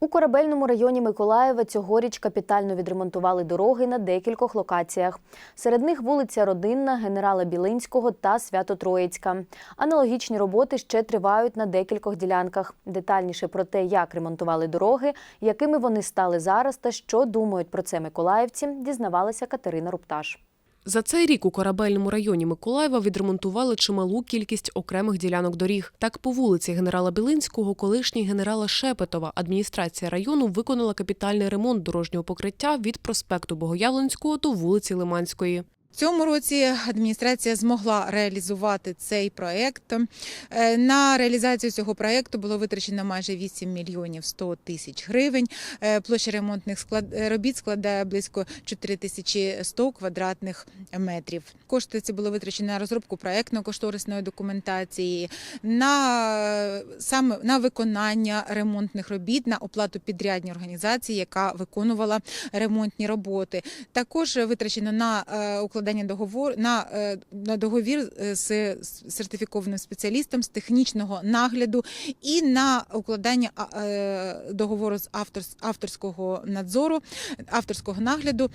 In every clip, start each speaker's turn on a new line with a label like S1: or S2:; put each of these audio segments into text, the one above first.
S1: У корабельному районі Миколаєва цьогоріч капітально відремонтували дороги на декількох локаціях. Серед них вулиця Родинна, генерала Білинського та Свято-Троїцька. Аналогічні роботи ще тривають на декількох ділянках. Детальніше про те, як ремонтували дороги, якими вони стали зараз та що думають про це миколаївці, дізнавалася Катерина Рупташ.
S2: За цей рік у корабельному районі Миколаєва відремонтували чималу кількість окремих ділянок доріг. Так, по вулиці генерала Білинського, колишній генерала Шепетова, адміністрація району виконала капітальний ремонт дорожнього покриття від проспекту Богоявленського до вулиці Лиманської.
S3: Цьому році адміністрація змогла реалізувати цей проект. Е, На реалізацію цього проекту було витрачено майже 8 мільйонів 100 тисяч гривень. Е, Площа ремонтних е, робіт складає близько 4100 квадратних метрів. Кошти ці були витрачені на розробку проектно-кошторисної документації, на саме на виконання ремонтних робіт, на оплату підрядній організації, яка виконувала ремонтні роботи. Також витрачено на е, укладання договору на, е, на договір е, з сертифікованим спеціалістом з технічного нагляду і на укладання е, договору з автор, авторського надзору, авторського нагляду,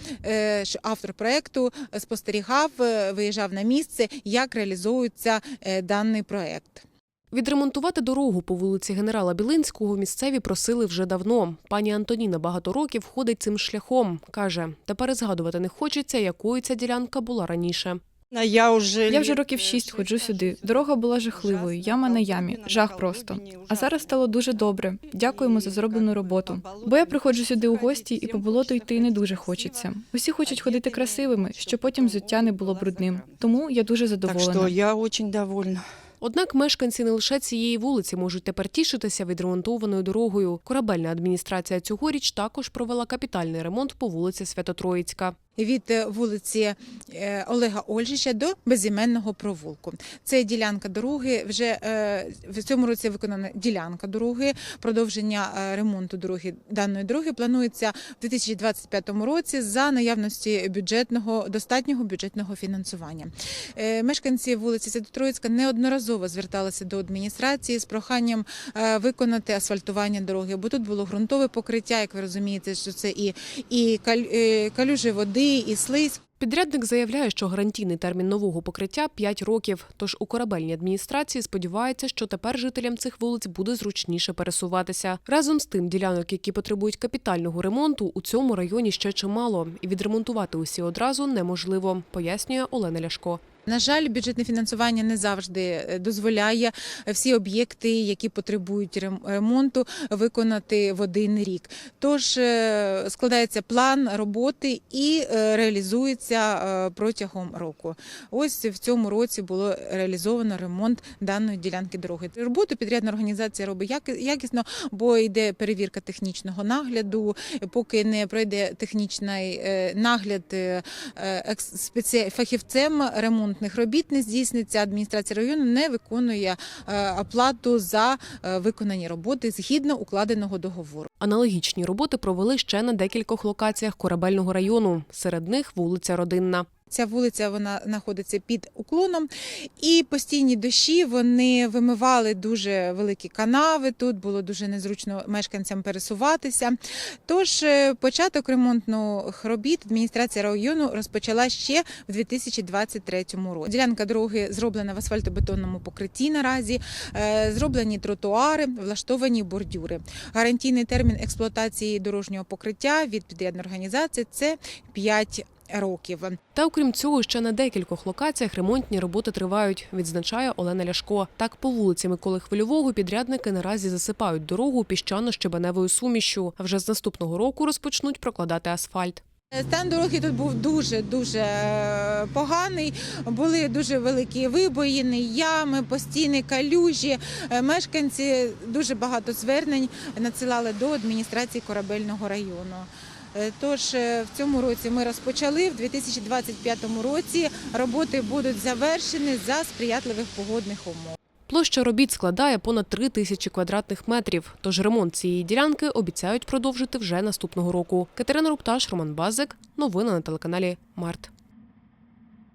S3: що автор проекту спостерігав, виїжджав на місце, як реалізовується даний проект.
S2: Відремонтувати дорогу по вулиці генерала Білинського місцеві просили вже давно. Пані Антоніна багато років ходить цим шляхом. Каже, тепер згадувати не хочеться, якою ця ділянка була раніше.
S4: Я вже
S5: Я вже років шість ходжу сюди. Дорога була жахливою, яма на ямі, жах просто. А зараз стало дуже добре. Дякуємо за зроблену роботу. Бо я приходжу сюди у гості, і по болоту йти не дуже хочеться. Усі хочуть ходити красивими, щоб потім взуття не було брудним. Тому я дуже
S4: Так що
S5: задоволена.
S4: я дуже довольна.
S2: Однак мешканці не лише цієї вулиці можуть тепер тішитися відремонтованою дорогою. Корабельна адміністрація цьогоріч також провела капітальний ремонт по вулиці Свято-Троїцька.
S3: Від е, вулиці е, Олега Ольжича до безіменного провулку. Це ділянка дороги. Вже е, в цьому році виконана ділянка дороги. Продовження ремонту дороги даної дороги планується в 2025 році за наявності бюджетного достатнього бюджетного фінансування. Мешканці вулиці Свято-Троїцька неодноразово зверталися до адміністрації з проханням виконати асфальтування дороги, бо тут було ґрунтове покриття, як ви розумієте, що це і, і калюжі води, і слизь.
S2: Підрядник заявляє, що гарантійний термін нового покриття 5 років. Тож у корабельній адміністрації сподівається, що тепер жителям цих вулиць буде зручніше пересуватися. Разом з тим, ділянок, які потребують капітального ремонту, у цьому районі ще чимало, і відремонтувати усі одразу неможливо, пояснює Олена Ляшко.
S3: На жаль, бюджетне фінансування не завжди е, дозволяє всі об'єкти, які потребують рем- ремонту, виконати в один рік. Тож е, складається план роботи і е, реалізується е, протягом року. Ось в цьому році було реалізовано ремонт даної ділянки дороги. Роботу підрядна організація робить якісно, бо йде перевірка технічного нагляду. Поки не пройде технічний е, нагляд е, е, фахівцем ремонтних робіт не здійсниться. Адміністрація району не виконує е, оплату за е, виконані роботи згідно укладеного договору.
S2: Аналогічні роботи провели ще на декількох локаціях корабельного району. Серед них вулиця Родинна.
S3: Ця вулиця вона знаходиться під уклоном, і постійні дощі вони вимивали дуже великі канави. Тут було дуже незручно мешканцям пересуватися. Тож е, початок ремонтних робіт адміністрація району розпочала ще в 2023 році. Ділянка дороги зроблена в асфальтобетонному покритті. Наразі Е, зроблені тротуари, влаштовані бордюри. Гарантійний термін експлуатації дорожнього покриття від підрядної організації це 5 років.
S2: Та окрім цього, ще на декількох локаціях ремонтні роботи тривають, відзначає Олена Ляшко. Так, по вулиці Миколи Хвильового підрядники наразі засипають дорогу піщано-щебеневою сумішю. А вже з наступного року розпочнуть прокладати асфальт.
S3: Стан дороги тут був дуже дуже е, поганий. Були дуже великі вибоїни, ями, постійні калюжі. Е, Мешканці дуже багато звернень надсилали до адміністрації корабельного району. Е, Тож е, в цьому році ми розпочали. В 2025 році роботи будуть завершені за сприятливих погодних умов.
S2: Площа робіт складає понад три тисячі квадратних метрів. Тож ремонт цієї ділянки обіцяють продовжити вже наступного року. Катерина Рупташ, Роман Базик. Новини на телеканалі Март.